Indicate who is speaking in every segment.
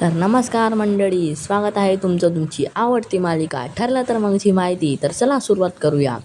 Speaker 1: तर नमस्कार मंडळी स्वागत आहे तुमचं तुमची आवडती मालिका. ठरलं तर मगची माहिती. तर चला सुरुवात करूया.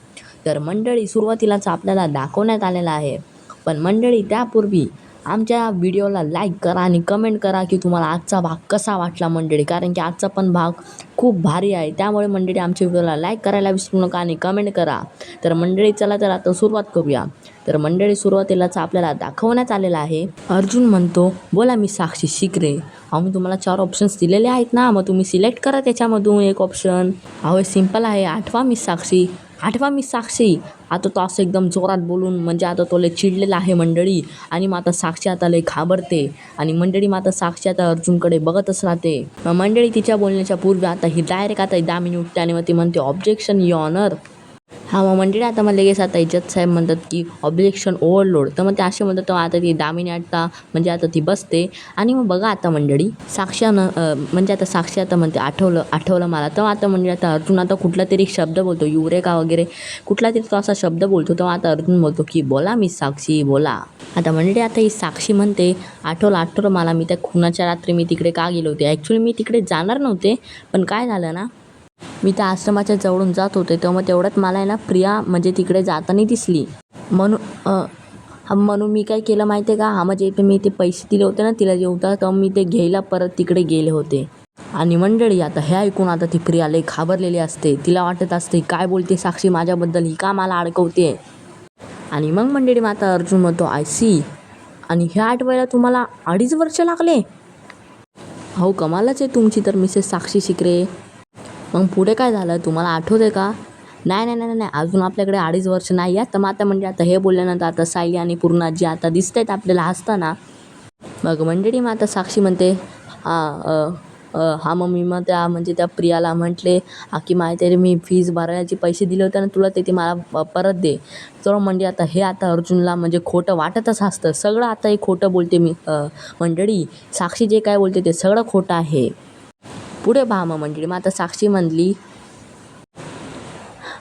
Speaker 1: तर मंडळी सुरुवातीलाच आपल्याला दाखवण्यात आलेलं आहे. पण मंडळी त्यापूर्वी आमच्या व्हिडिओला लाईक करा आणि कमेंट करा की तुम्हाला आजचा भाग कसा वाटला मंडळी. कारण की आजचा पण भाग खूप भारी आहे. त्यामुळे मंडळी आमच्या व्हिडिओला लाईक करायला विसरू नका आणि कमेंट करा. तर मंडळी चला तर आता सुरुवात करूया. तर मंडळी सुरुवातीलाच आपल्याला दाखवण्यात आलेलं आहे. अर्जुन म्हणतो बोला मी साक्षी शिकरे. अहो मी तुम्हाला चार ऑप्शन्स दिलेले आहेत ना मग तुम्ही सिलेक्ट करा त्याच्यामधून एक ऑप्शन अहो सिंपल आहे. आठवा मी साक्षी. आठवा मी साक्षी. आता तो असं एकदम जोरात बोलून म्हणजे आता तो लय चिडलेला आहे मंडळी. आणि मग आता साक्षी आता लय घाबरते. आणि मंडळी मग आता साक्षी आता अर्जुनकडे बघतच राहते. मग मंडळी तिच्या बोलण्याच्या पूर्वी आता ही डायरेक्ट आता दामिनी उठते आणि मग ती म्हणते ऑब्जेक्शन यॉनर हा मग मंडळी आता मग लगेच आता इज्जत साहेब म्हणतात की ऑब्जेक्शन ओव्हरलोड तर मग ते असे म्हणतात आता ती दामिनी आता म्हणजे आता ती बसते. आणि मग बघा आता मंडळी साक्षानं म्हणजे आता साक्षी आता म्हणते आठवलं आठवलं मला. तेव्हा आता म्हणजे आता अर्जुन आता कुठला तरी शब्द बोलतो युरेका वगैरे. कुठला तरी तो असा शब्द बोलतो तेव्हा आता अर्जुन बोलतो की बोला मी साक्षी बोला. आता मंडळी आता ही साक्षी म्हणते आठवलं आठवलं मला मी त्या खुनाच्या रात्री मी तिकडे का गेलो होते? ॲक्च्युली मी तिकडे जाणार नव्हते पण काय झालं ना मी त्या आश्रमाच्या जवळून जात होते तेव्हा तेवढ्यात मला आहे ना प्रिया म्हणजे तिकडे जाताना दिसली. म्हणून म्हणून मी काय केलं माहिती आहे का? हा म्हणजे इथे मी ते पैसे दिले होते ना तिला जे होता तेव्हा मी ते घ्यायला परत तिकडे गेले होते. आणि मंडळी आता हे ऐकून आता ती प्रिया लई घाबरलेली असते. तिला वाटत असते काय बोलते साक्षी माझ्याबद्दल? ही का मला अडकवते? आणि मग मंडळी मग आता अर्जुन म्हणतो आय सी आणि ह्या आठवायला तुम्हाला अडीच वर्ष लागले? हो कमालच आहे तुमची तर मिसेस साक्षी शिकरे. मग पुढे काय झालं? तुम्हाला आठवते का? नाही नाही नाही नाही अजून आपल्याकडे अडीच वर्ष नाही आहेत. तर मग आता म्हणजे आता हे बोलल्यानंतर आता सायली आणि पूर्ण जी आता दिसत आहेत आपल्याला हसताना. मग मंडळी मग आता साक्षी म्हणते हा हा मग मी मग त्या म्हणजे त्या प्रियाला म्हटले की माहिती आहे मी फीज भरायचे पैसे दिले होते ना तुला ते ते मला परत दे. तर म्हणजे आता हे आता अर्जुनला म्हणजे खोटं वाटतच असतं सगळं आता हे खोटं बोलते मी. मंडळी साक्षी जे काय बोलते ते सगळं खोटं आहे. पुढे पहा मग मंडळी मग आता साक्षी म्हणली.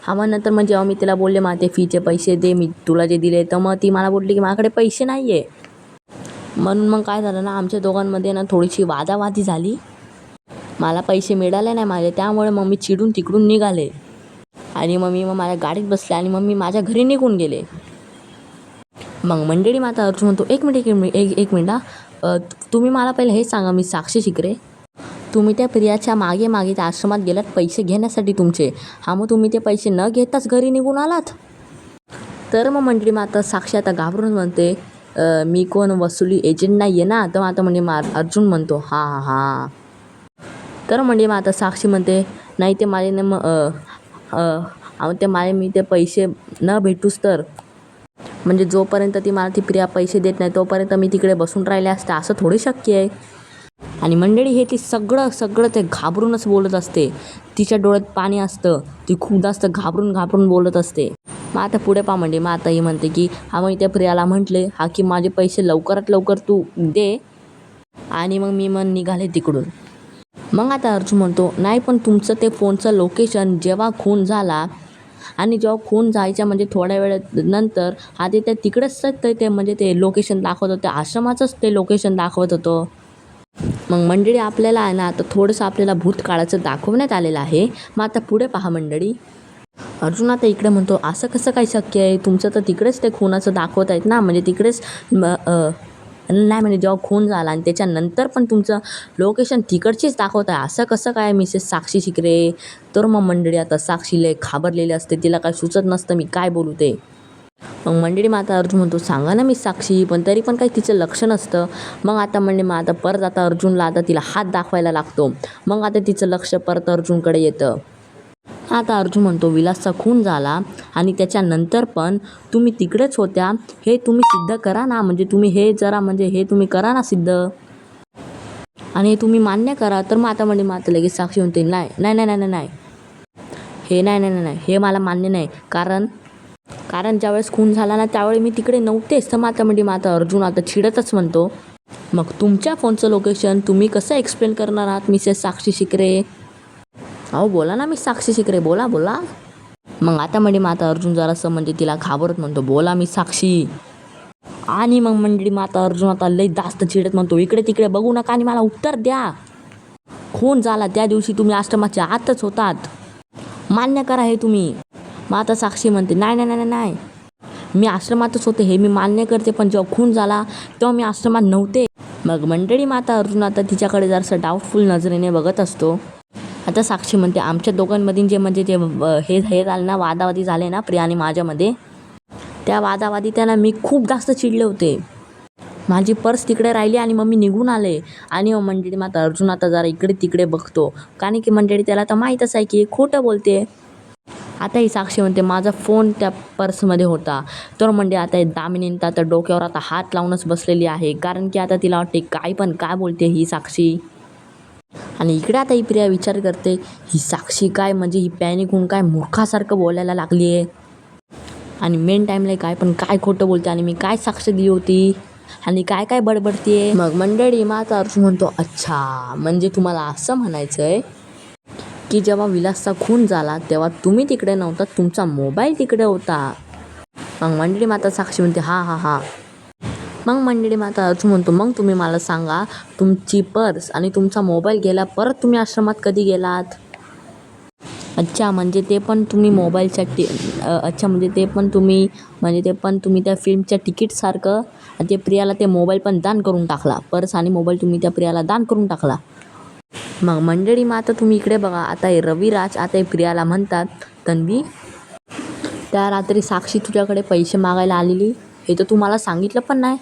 Speaker 1: हा मग नंतर मग जेव्हा मी तिला बोलले मग ते फीचे पैसे दे मी तुला जे दिले तर मग ती मला बोलली की माझ्याकडे पैसे नाही आहे म्हणून मग काय झालं ना आमच्या दोघांमध्ये ना थोडीशी वादावादी झाली. मला पैसे मिळाले नाही माझे त्यामुळे मग मी चिडून तिकडून निघाले. आणि मग मी मग माझ्या गाडीत बसले आणि मग मी माझ्या घरी निघून गेले. मग मंडळी माता अर्जुन म्हणतो एक मिनिट एक मिनिट एक एक मिनिट हा. तुम्ही मला पहिले हे सांगा मी साक्षी शिकरे. तुम्ही त्या प्रियाच्या मागे मागे त्या आश्रमात गेलात पैसे घेण्यासाठी तुमचे. हा मग तुम्ही ते पैसे न घेताच घरी निघून आलात? तर मग मंडळी मग आता साक्षी आता घाबरून म्हणते मी कोण वसुली एजंट नाही आहे ना? तर मग आता म्हणजे मा अर्जुन म्हणतो हां हां हां. तर म्हणजे मग आता साक्षी म्हणते नाही ते माझे न मग अ, अ, ते माझे मी ते पैसे न भेटूच तर. म्हणजे जोपर्यंत ती मला ती प्रिया पैसे देत नाही तोपर्यंत मी तिकडे बसून राहिले असते असं थोडी शक्य आहे. आणि मंडळी हे ती सगळं सगळं ते घाबरूनच बोलत असते. तिच्या डोळ्यात पाणी असतं. ती खूप जास्त घाबरून घाबरून बोलत असते. मग आता पुढे पा म्हणजे मग आता ही म्हणते की हा मग त्या प्रियाला म्हटले हा की माझे पैसे लवकरात लवकर तू दे. आणि मग मी मग निघाले तिकडून. मग आता अर्जुन म्हणतो नाही पण तुमचं ते फोनचं लोकेशन जेव्हा खून झाला आणि जेव्हा खून जायच्या म्हणजे थोड्या वेळात नंतर हा ते त्या तिकडेच ते ते म्हणजे ते लोकेशन दाखवत होतं. आश्रमाचंच ते लोकेशन दाखवत होतं. मग मंडळी आपल्याला आहे ना आता थोडंसं आपल्याला भूतकाळाचं दाखवण्यात आलेलं आहे. मग आता पुढे पहा मंडळी. अर्जुन आता इकडे म्हणतो असं कसं काय शक्य आहे? तुमचं तर तिकडेच ते खुनाचं दाखवत आहेत ना म्हणजे तिकडेच नाही म्हणजे जेव्हा खून झाला आणि त्याच्यानंतर पण तुमचं लोकेशन तिकडचीच दाखवत आहे. असं कसं काय मिसेस साक्षी शिकरे? तर मग मंडळी आता साक्षीले घाबरलेली असते तिला काय सुचत नसतं मी काय बोलू ते? मग मंडळी मग आता अर्जुन म्हणतो सांगा ना मी साक्षी. पण तरी पण काही तिचं लक्ष नसतं. मग आता म्हणजे मग आता परत आता अर्जुनला आता तिला हात दाखवायला लागतो. मग आता तिचं लक्ष परत अर्जुनकडे येतं. आता अर्जुन म्हणतो विलासचा खून झाला आणि त्याच्यानंतर पण तुम्ही तिकडेच होत्या. हे तुम्ही सिद्ध करा ना. म्हणजे तुम्ही हे जरा म्हणजे हे तुम्ही करा ना सिद्ध. आणि हे तुम्ही मान्य करा. तर मग आता म्हणजे मग आता लगेच साक्षी म्हणते नाही नाही नाही नाही नाही. हे नाही नाही नाही नाही. हे मला मान्य नाही. कारण कारण ज्यावेळेस खून झाला ना त्यावेळी मी तिकडे नव्हतेच. तर माता आता म्हणजे माता आता अर्जुन आता चिडतच म्हणतो. मग तुमच्या फोनचं लोकेशन तुम्ही कसं एक्सप्लेन करणार आहात? मिसेस साक्षी शिकरे? अहो बोला ना मी साक्षी शिकरे. बोला बोला. मग आता म्हणजे मग आता अर्जुन जरासं म्हणजे तिला घाबरत म्हणतो. बोला मी साक्षी. आणि मग मंडळी माता अर्जुन आता लई जास्त चिडत म्हणतो. इकडे तिकडे बघू नका आणि मला उत्तर द्या. खून झाला त्या दिवशी तुम्ही आश्रमाच्या आतच होतात. मान्य करा हे तुम्ही. मग आता साक्षी म्हणते नाही नाही नाही नाही. मी आश्रमातच होते हे मी मान्य करते पण जेव्हा खून झाला तेव्हा मी आश्रमात नव्हते. मग मंडळी माता अर्जुन आता तिच्याकडे जरासं डाऊटफुल नजरेने बघत असतो. आता साक्षी म्हणते आमच्या दोघांमधील जे म्हणजे जे हे हे झाले ना वादावादी झाले ना प्रिया आणि माझ्यामध्ये त्या वादावादी त्यांना मी खूप जास्त चिडले होते. माझी पर्स तिकडे राहिली आणि मग मी निघून आले. आणि मग मंडळी माता अर्जुन आता जरा इकडे तिकडे बघतो. कारण की मंडळी त्याला तर माहीतच आहे की खोटं बोलते. आता ही साक्षी म्हणते माझा फोन त्या पर्समध्ये होता. तर म्हणजे आता हे तर आता डोक्यावर आता हात लावूनच बसलेली आहे. कारण की आता तिला वाटते काय पण काय बोलते ही साक्षी? आणि इकडे आता ही प्रिया विचार करते ही साक्षी काय? म्हणजे ही पॅनिक होऊन काय मूर्खासारखं बोलायला लागली आहे? आणि मेन टाईमला काय पण काय खोटं बोलते? आणि मी काय साक्ष दिली होती? आणि काय काय बडबडते मग मंडळी माझा अर्थ म्हणतो अच्छा म्हणजे तुम्हाला असं म्हणायचं आहे की जेव्हा विलासचा खून झाला तेव्हा तुम्ही तिकडे नव्हता तुमचा मोबाईल तिकडे होता. मग मंडळी माता साक्षी म्हणते हां हां हां. मग मंडळी माता अर्थ म्हणतो मग तुम्ही मला सांगा तुमची पर्स आणि तुमचा मोबाईल गेला परत तुम्ही आश्रमात कधी गेलात? अच्छा म्हणजे ते पण तुम्ही मोबाईलच्या टी अच्छा म्हणजे ते पण तुम्ही म्हणजे ते पण तुम्ही त्या फिल्मच्या तिकीटसारखं आणि ते प्रियाला ते मोबाईल पण दान करून टाकला. पर्स आणि मोबाईल तुम्ही त्या प्रियाला दान करून टाकला. मग मंडळी मग आता तुम्ही इकडे बघा. आता हे रविराज आता हे प्रियाला म्हणतात तन्वी त्या रात्री साक्षी तुझ्याकडे पैसे मागायला आलेली? हे तर तू मला सांगितलं पण नाही.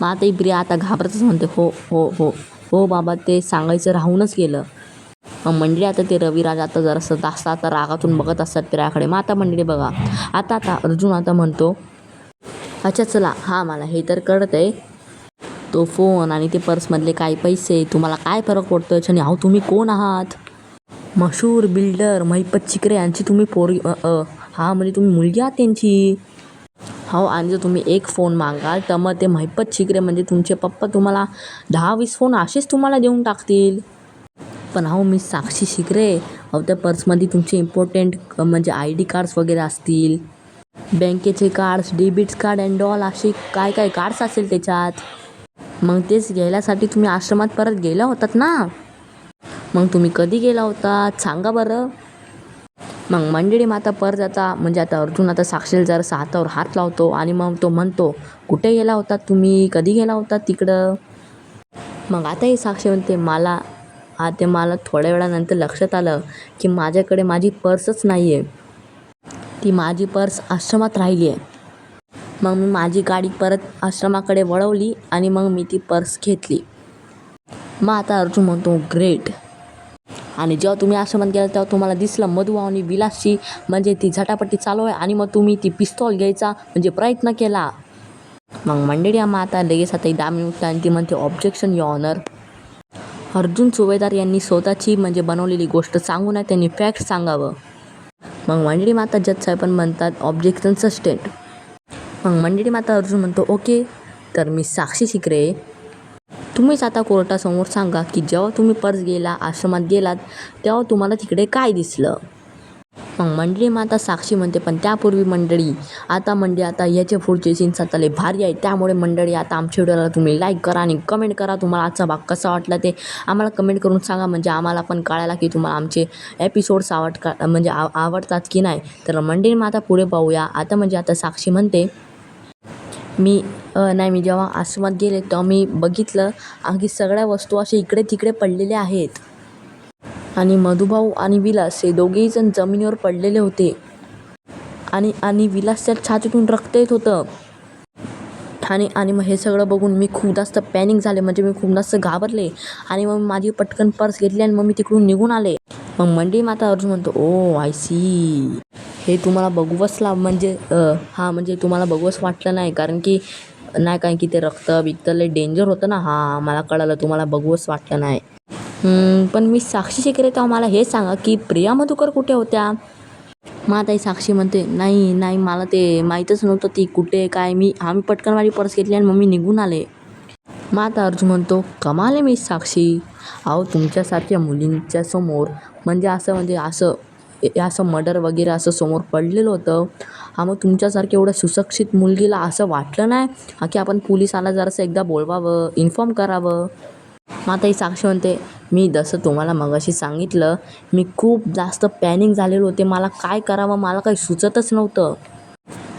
Speaker 1: मग आता ही प्रिया आता घाबरतच म्हणते हो हो हो हो बाबा ते सांगायचं राहूनच गेलं. मग मंडळी आता ते रविराज आता जरासं जास्त आता रागातून बघत असतात प्रियाकडे. मग आता मंडळी बघा आता आता अर्जुन आता म्हणतो अच्छा चला हां मला हे तर कळत आहे तो फोन आणि ते पर्समधले काही पैसे तुम्हाला काय फरक पडतो याच्याने अहो तुम्ही कोण आहात? मशहूर बिल्डर महिपत चिकरे यांची तुम्ही पोरी हा म्हणजे तुम्ही मुलगी आहात त्यांची? हो आणि जर तुम्ही एक फोन मागाल तर मग ते महिपत चिकरे म्हणजे तुमचे पप्पा तुम्हाला दहा वीस फोन असेच तुम्हाला देऊन टाकतील. पण अहो मी साक्षी शिकरे अहो त्या पर्समध्ये तुमचे इम्पॉर्टंट म्हणजे आय डी कार्ड्स वगैरे असतील. बँकेचे cards debit card and all असे काय काय कार्ड्स असेल त्याच्यात? मग तेच घ्यायलासाठी तुम्ही आश्रमात परत गेला होतात ना? मग तुम्ही कधी गेला होतात सांगा बरं. मग मंडळी माता परत आता म्हणजे आता अर्जुन आता साक्षीला जरा हातावर हात लावतो आणि मग तो म्हणतो कुठे गेला होता तुम्ही? कधी गेला होता तिकडं? मग आता ही साक्षी म्हणते मला आता मला थोड्या वेळानंतर लक्षात आलं की माझ्याकडे माझी पर्सच नाही आहे ती माझी पर्स आश्रमात राहिली आहे मग मी माझी गाडी परत आश्रमाकडे वळवली आणि मग मी ती पर्स घेतली. मग आता अर्जुन म्हणतो ग्रेट आणि जेव्हा तुम्ही आश्रमात गेला तेव्हा तुम्हाला दिसलं मधु आणि विलासची म्हणजे ती झटापट्टी चालू आहे आणि मग तुम्ही ती पिस्तॉल घ्यायचा म्हणजे प्रयत्न केला. मग मंडळी मग आता लगेच आता दहा उठला आणि ती म्हणते objection your honour Arjun Subhedar यांनी स्वतःची म्हणजे बनवलेली गोष्ट सांगू नये त्यांनी फॅक्ट सांगावं. मग मंडळी माता जज साहेब पण म्हणतात ऑब्जेक्शन सस्टेंट मग मंडळी माता अर्जुन म्हणतो ओके तर मी साक्षी शिकरे. तुम्हीच आता कोर्टासमोर सांगा की जेव्हा तुम्ही पर्स गेला आश्रमात गेलात तेव्हा तुम्हाला तिकडे काय दिसलं? मग मंडळी माता साक्षी म्हणते पण त्यापूर्वी मंडळी आता मंडळी आता याचे पुढचे सीन्स आता लय भारी आहे. त्यामुळे मंडळी आता आमच्या व्हिडिओला तुम्ही लाईक करा आणि कमेंट करा. तुम्हाला आजचा भाग कसा वाटला ते आम्हाला कमेंट करून सांगा. म्हणजे आम्हाला पण कळायला की तुम्हाला आमचे एपिसोड्स आवड का म्हणजे आव आवडतात की नाही? तर मंडळी माता आता पुढे पाहूया. आता म्हणजे आता साक्षी म्हणते मी नाही मी जेव्हा आश्रमात गेले तेव्हा मी बघितलं आणखी सगळ्या वस्तू अशा इकडे तिकडे पडलेल्या आहेत. आणि मधुभाऊ आणि विलास हे दोघेही जण जमिनीवर पडलेले होते. आणि आणि विलासच्या छातीतून रक्त येत होतं. आणि आणि मग हे सगळं बघून मी खूप जास्त पॅनिक झाले. म्हणजे मी खूप जास्त घाबरले. आणि मग माझी पटकन पर्स घेतली आणि मग मी तिकडून निघून आले. मग मंडी माता अर्जुन म्हणतो ओ आय सी हे तुम्हाला बघूवच ला म्हणजे हां हा म्हणजे तुम्हाला बघवंच वाटलं नाही. कारण की नाही काय की ते रक्त बिक्त लय डेंजर होतं ना. हां मला कळालं तुम्हाला बघवंच वाटलं नाही. पण मी साक्षी शिकले तेव्हा मला हे सांगा की प्रिया मधुकर कुठे होत्या? मग ताई साक्षी म्हणते नाही नाही मला ते माहीतच नव्हतं ती कुठे काय मी आम्ही पटकन माझी पर्स घेतली आणि मग मी निघून आले. मग आता अर्जुन म्हणतो कमाले मी साक्षी. अहो तुमच्यासारख्या मुलींच्या समोर म्हणजे असं म्हणजे असं हे असं मर्डर वगैरे असं समोर पडलेलं होतं. हा मग तुमच्यासारख्या एवढ्या सुशिक्षित मुलगीला असं वाटलं नाही? हा की आपण पोलिसाला जरासं एकदा बोलवावं इन्फॉर्म करावं? मग आता ही साक्षी म्हणते मी जसं तुम्हाला मगाशी सांगितलं मी खूप जास्त पॅनिक झालेलो होते. मला काय करावं? मला काही सुचतच नव्हतं.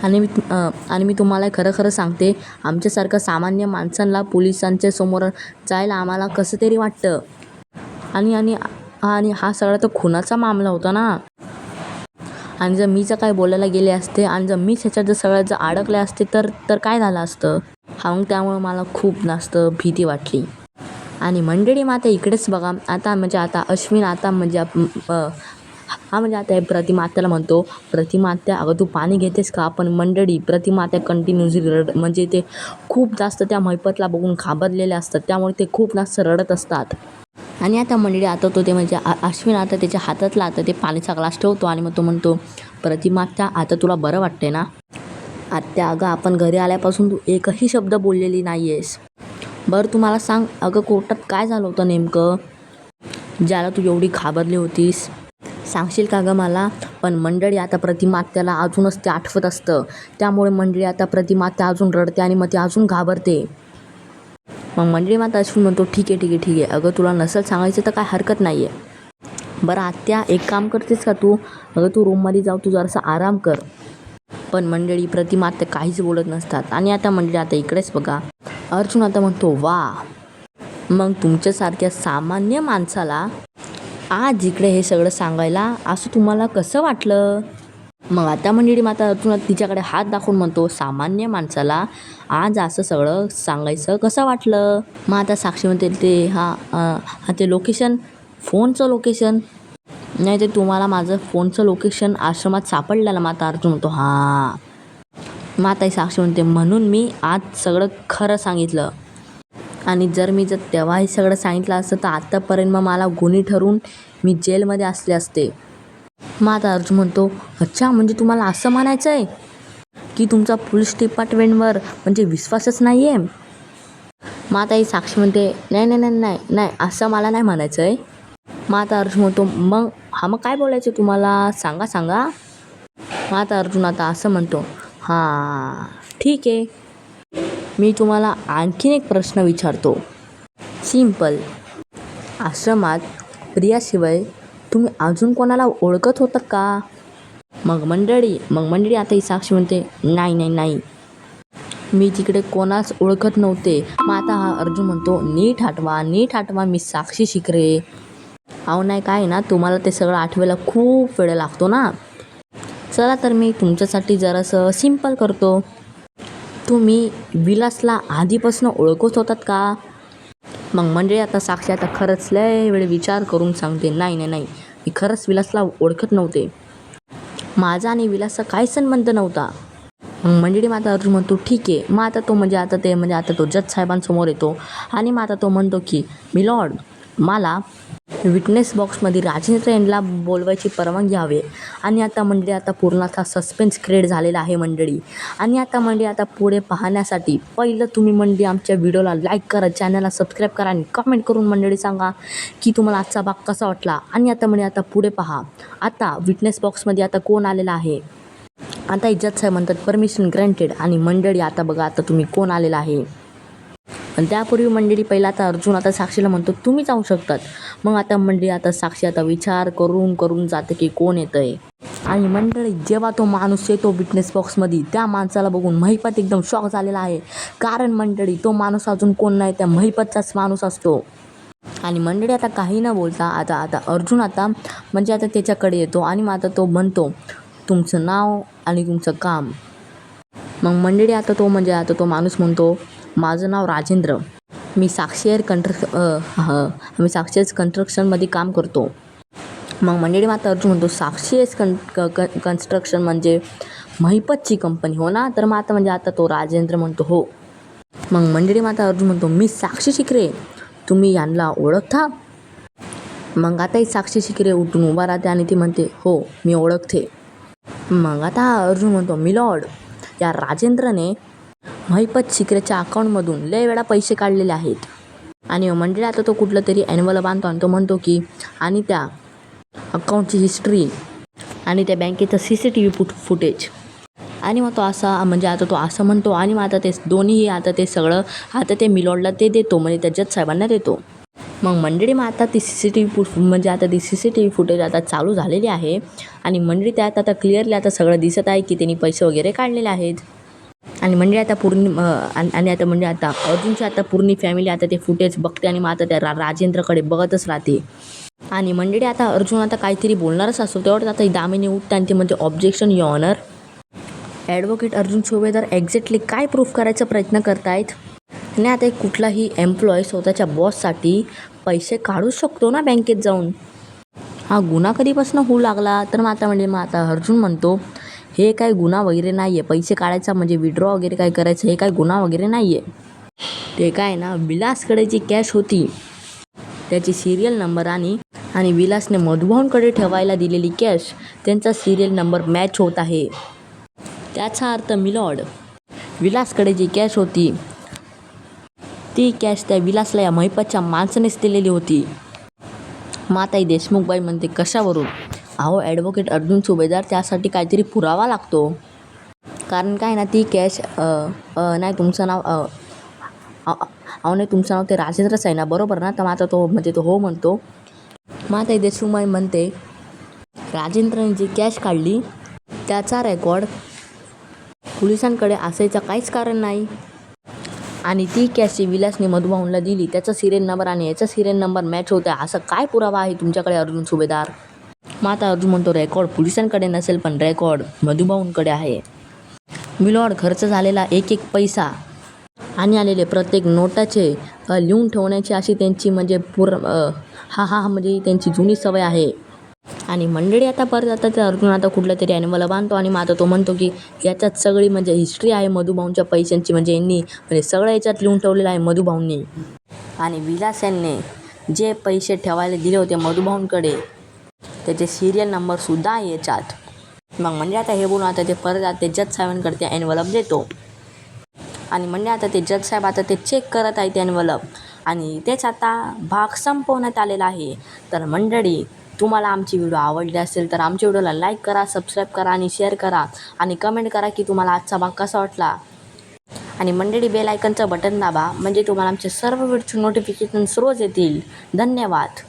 Speaker 1: आणि मी आणि मी तुम्हाला खरं खरं सांगते आमच्यासारखं सामान्य माणसांना पोलिसांच्या समोर जायला आम्हाला कसं तरी वाटतं. आणि आणि आणि हा सगळा तर खुनाचा मामला होता ना. आणि जर मी जर काय बोलायला गेले असते आणि जर मीच ह्याच्यात जर सगळ्यात जर अडकले असते तर तर काय झालं असतं? हा मग त्यामुळे मला खूप जास्त भीती वाटली. आणि मंडळी मग आता इकडेच बघा. आता म्हणजे आता अश्विन आता म्हणजे हा म्हणजे आता हे म्हणतो. प्रतिमात्या अगं तू पाणी घेतेस का? पण मंडळी प्रतिमात्या कंटिन्युअसली रड म्हणजे ते खूप जास्त त्या मैपतला बघून घाबरलेले असतात. त्यामुळे ते खूप जास्त रडत असतात. आणि आता मंडळी आता तो ते म्हणजे अश्विन आता त्याच्या हातातला आता ते पाणीचा ग्लास ठेवतो आणि मग तो म्हणतो प्रतिमा आत्या आता तुला बरं वाटते ना? आत्या अगं आपण घरी आल्यापासून तू एकही शब्द बोललेली नाही आहेस बरं तू मला सांग अगं कोर्टात काय झालं होतं नेमकं? ज्याला तू एवढी घाबरली होतीस? सांगशील का गं मला? पण मंडळी आता प्रतिमात्याला अजूनच ते आठवत असतं. त्यामुळे मंडळी आता प्रतिमात्या अजून रडते आणि मग ते अजून घाबरते. मग मंडळी माता अश्विन म्हणतो ठीक आहे ठीक आहे ठीक आहे. अगं तुला नसेल सांगायचं तर काय हरकत नाही आहे बरं आत्या एक काम करतेस का तू? अगं तू रूममध्ये जाऊ तू जरासा आराम कर. पण मंडळी प्रतिमा आता काहीच बोलत नसतात. आणि आता मंडळी आता इकडेच बघा. अर्जुन आता म्हणतो वा मग तुमच्यासारख्या सामान्य माणसाला आज इकडे हे सगळं सांगायला असं तुम्हाला कसं वाटलं? मग आता मंडळी माता अर्जुन तिच्याकडे हात दाखवून म्हणतो सामान्य माणसाला आज असं सगळं सांगायचं कसं वाटलं? मग आता साक्षी म्हणते ते हा हा ते लोकेशन फोनचं लोकेशन नाही ते तुम्हाला माझं फोनचं लोकेशन आश्रमात सापडलेलं माता अर्जुन म्हणतो हां. माताई साक्षी म्हणते म्हणून मी आज सगळं खरं सांगितलं. आणि जर मी जर तेव्हाही सगळं सांगितलं असतं तर आत्तापर्यंत मग मला गुन्हे ठरून मी जेलमध्ये असले असते. मग आता अर्जुन म्हणतो अच्छा म्हणजे तुम्हाला असं म्हणायचं आहे की तुमचा पोलीस डिपार्टमेंटवर म्हणजे विश्वासच नाही आहे मग ही साक्षी म्हणते नाही नाही नाही नाही नाही असं मला नाही म्हणायचं आहे. मग आता अर्जुन म्हणतो मग हा मग काय बोलायचं तुम्हाला? सांगा सांगा. माता आता अर्जुन आता असं म्हणतो हां ठीक आहे. मी तुम्हाला आणखीन एक प्रश्न विचारतो. सिंपल आश्रमात प्रियाशिवाय तुम्ही अजून कोणाला ओळखत होतात का? मग मंडळी मग मंडळी आता ही साक्षी म्हणते नाही नाही नाही. मी तिकडे कोणाच ओळखत नव्हते. मग आता हा अर्जुन म्हणतो नीट हटवा नीट हटवा मी साक्षी शिकरे. अहो नाही काय ना तुम्हाला ते सगळं आठवायला खूप वेळ लागतो ना. चला तर मी तुमच्यासाठी जरासं सिंपल करतो. तुम्ही विलासला आधीपासून ओळखत होतात का? मग म्हणजे आता साक्षी आता खरंच लय वेळ विचार करून सांगते. नाही नाही नाही. मी खरंच विलासला ओळखत नव्हते. माझा आणि विलासचा काही संबंध नव्हता? मग मंडळी माता अर्जुन म्हणतो ठीक आहे. मग आता तो म्हणजे आता ते म्हणजे आता तो जज साहेबांसमोर येतो. आणि मग आता तो म्हणतो की मी लॉर्ड मला विटनेस बॉक्समध्ये राजेंद्र यांना बोलवायची परवानगी हवी आणि आता मंडळी आता पूर्ण असा सस्पेन्स क्रिएट झालेला आहे मंडळी. आणि आता मंडळी आता पुढे पाहण्यासाठी पहिलं तुम्ही मंडळी आमच्या व्हिडिओला लाईक करा चॅनलला सबस्क्राईब करा आणि कमेंट करून मंडळी सांगा की तुम्हाला आजचा भाग कसा वाटला. आणि आता म्हणजे आता पुढे पहा. आता विटनेस बॉक्समध्ये आता कोण आलेला आहे? आता इज्जत साहेब म्हणतात परमिशन ग्रँटेड आणि मंडळी आता बघा आता तुम्ही कोण आलेला आहे? आणि त्यापूर्वी मंडळी पहिला आता अर्जुन आता साक्षीला म्हणतो तुम्ही जाऊ शकतात. मग आता मंडळी आता साक्षी आता विचार करून करून जाते की कोण येतं आहे आणि मंडळी जेव्हा तो माणूस येतो विटनेस बॉक्समध्ये त्या माणसाला बघून महिपत एकदम शॉक झालेला आहे. कारण मंडळी तो माणूस अजून कोण नाही त्या महिपतचाच माणूस असतो. आणि मंडळी आता काही न बोलता आता आता अर्जुन आता म्हणजे आता त्याच्याकडे येतो आणि मग आता तो म्हणतो तुमचं नाव आणि तुमचं काम. मग मंडळी आता तो म्हणजे आता तो माणूस म्हणतो माझं नाव राजेंद्र. मी साक्षी एअर कंट्रक हं मी साक्षी कन्स्ट्रक्शनमध्ये काम करतो. मग मंडळी माता अर्जुन म्हणतो साक्षी एस कन क क कन्स्ट्रक्शन म्हणजे महिपतची कंपनी हो ना? तर मग आता म्हणजे आता तो राजेंद्र म्हणतो हो. मग मंडळी माता अर्जुन म्हणतो मी साक्षी शिकरे तुम्ही यांना ओळखता? मग आता ही साक्षी शिकरे उठून उभा राहते आणि ती म्हणते हो मी ओळखते. मग आता अर्जुन म्हणतो मिलॉर्ड या राजेंद्रने महिपत शिकरेच्या अकाउंटमधून लय वेळा पैसे काढलेले आहेत. आणि मंडळी आता तो कुठलं तरी ॲन्युअल बांधतो आणि तो म्हणतो की आणि त्या अकाउंटची हिस्ट्री आणि त्या बँकेचं C C T V foot footage आणि मग तो असा म्हणजे आता तो असं म्हणतो आणि मग आता ते दोन्हीही आता ते सगळं आता ते मिलॉडला ते देतो म्हणजे त्या जज साहेबांना देतो. मग मंडळी मग आता ती C C T V foot म्हणजे आता ती C C T V footage आता चालू झालेली आहे. आणि मंडळी त्यात आता क्लिअरली आता सगळं दिसत आहे की त्यांनी पैसे वगैरे काढलेले आहेत. आणि म्हणजे आता पूर्ण आणि आणि आता म्हणजे आता अर्जुनची आता पूर्ण फॅमिली आता ते फुटेज बघते आणि मग आता त्या रा राजेंद्रकडे बघतच राहते. आणि मंडळी आता अर्जुन आता काहीतरी बोलणारच असतो. तेवढंच आता दामिनी उठते आणि ते म्हणजे objection your honour advocate Arjun Subhedar exactly काय प्रूफ करायचा प्रयत्न करतायत? आणि आता एक कुठलाही एम्प्लॉय स्वतःच्या बॉससाठी पैसे काढू शकतो ना बँकेत जाऊन? हा गुन्हा कधीपासून होऊ लागला? तर मग आता म्हणजे मग आता अर्जुन म्हणतो हे काय गुन्हा वगैरे नाही आहे पैसे काढायचा म्हणजे विड्रॉ वगैरे काय करायचं हे काय गुन्हा वगैरे नाही आहे ते काय ना विलासकडे जी कॅश होती त्याची सिरियल नंबर आणि आणि विलासने मधुभाऊंकडे ठेवायला दिलेली कॅश त्यांचा सिरियल नंबर मॅच होत आहे. त्याचा अर्थ मिलॉड विलासकडे जी कॅश होती ती कॅश त्या विलासला या महिपतच्या माणसानेच दिलेली होती. माताई देशमुखबाई म्हणते कशावरून? अहो ॲडव्होकेट अर्जुन सुभेदार त्यासाठी काहीतरी पुरावा लागतो. कारण काय ना ती कॅश नाही तुमचं नाव अहो नाही तुमचं नाव ते राजेंद्रच आहे ना बरोबर ना? तर मग आता तो म्हणजे तो हो म्हणतो. माताई देशमुखबाई म्हणते राजेंद्रने जी कॅश काढली त्याचा रेकॉर्ड पोलिसांकडे असायचं काहीच कारण नाही. आणि ती कॅशची विलासने मधुभाऊनला दिली त्याचा सिरियल नंबर आणि याचा सिरियल नंबर मॅच होता असं काय पुरावा आहे तुमच्याकडे अर्जुन सुभेदार? मग आता अर्जुन म्हणतो रेकॉर्ड पोलिसांकडे नसेल पण रेकॉर्ड मधुभाऊंकडे आहे. मिलॉड खर्च झालेला एक एक पैसा आणि आलेले प्रत्येक नोटाचे लिहून ठेवण्याची अशी त्यांची म्हणजे पूर हा हा म्हणजे त्यांची जुनी सवय आहे. आणि मंडळी आता परत आता ते अर्जुन आता कुठल्या तरी मला बांधतो आणि मग आता तो म्हणतो की याच्यात सगळी म्हणजे हिस्ट्री आहे मधुभाऊंच्या पैशांची म्हणजे यांनी म्हणजे सगळं याच्यात लिहून ठेवलेलं आहे मधुभाऊंनी आणि विलास यांनी जे पैसे ठेवायला दिले होते मधुभाऊंकडे त्याचे सिरियल नंबरसुद्धा आहे याच्यात मग म्हणजे आता हे बोलून आता ते परत आता ते जज साहेबांकडे ते ॲनवलप देतो. आणि म्हणजे आता ते जज साहेब आता ते चेक करत आहे ते ॲनवलप आणि तेच आता भाग संपवण्यात आलेला आहे. तर मंडळी तुम्हाला आमची व्हिडिओ आवडली असेल तर आमच्या व्हिडिओला लाईक करा सबस्क्राईब करा आणि शेअर करा. आणि कमेंट करा की तुम्हाला आजचा भाग कसा वाटला. आणि मंडळी बेल आयकनचं बटन दाबा. म्हणजे तुम्हाला आमचे सर्व व्हिडिओचे नोटिफिकेशन रोज येतील. धन्यवाद.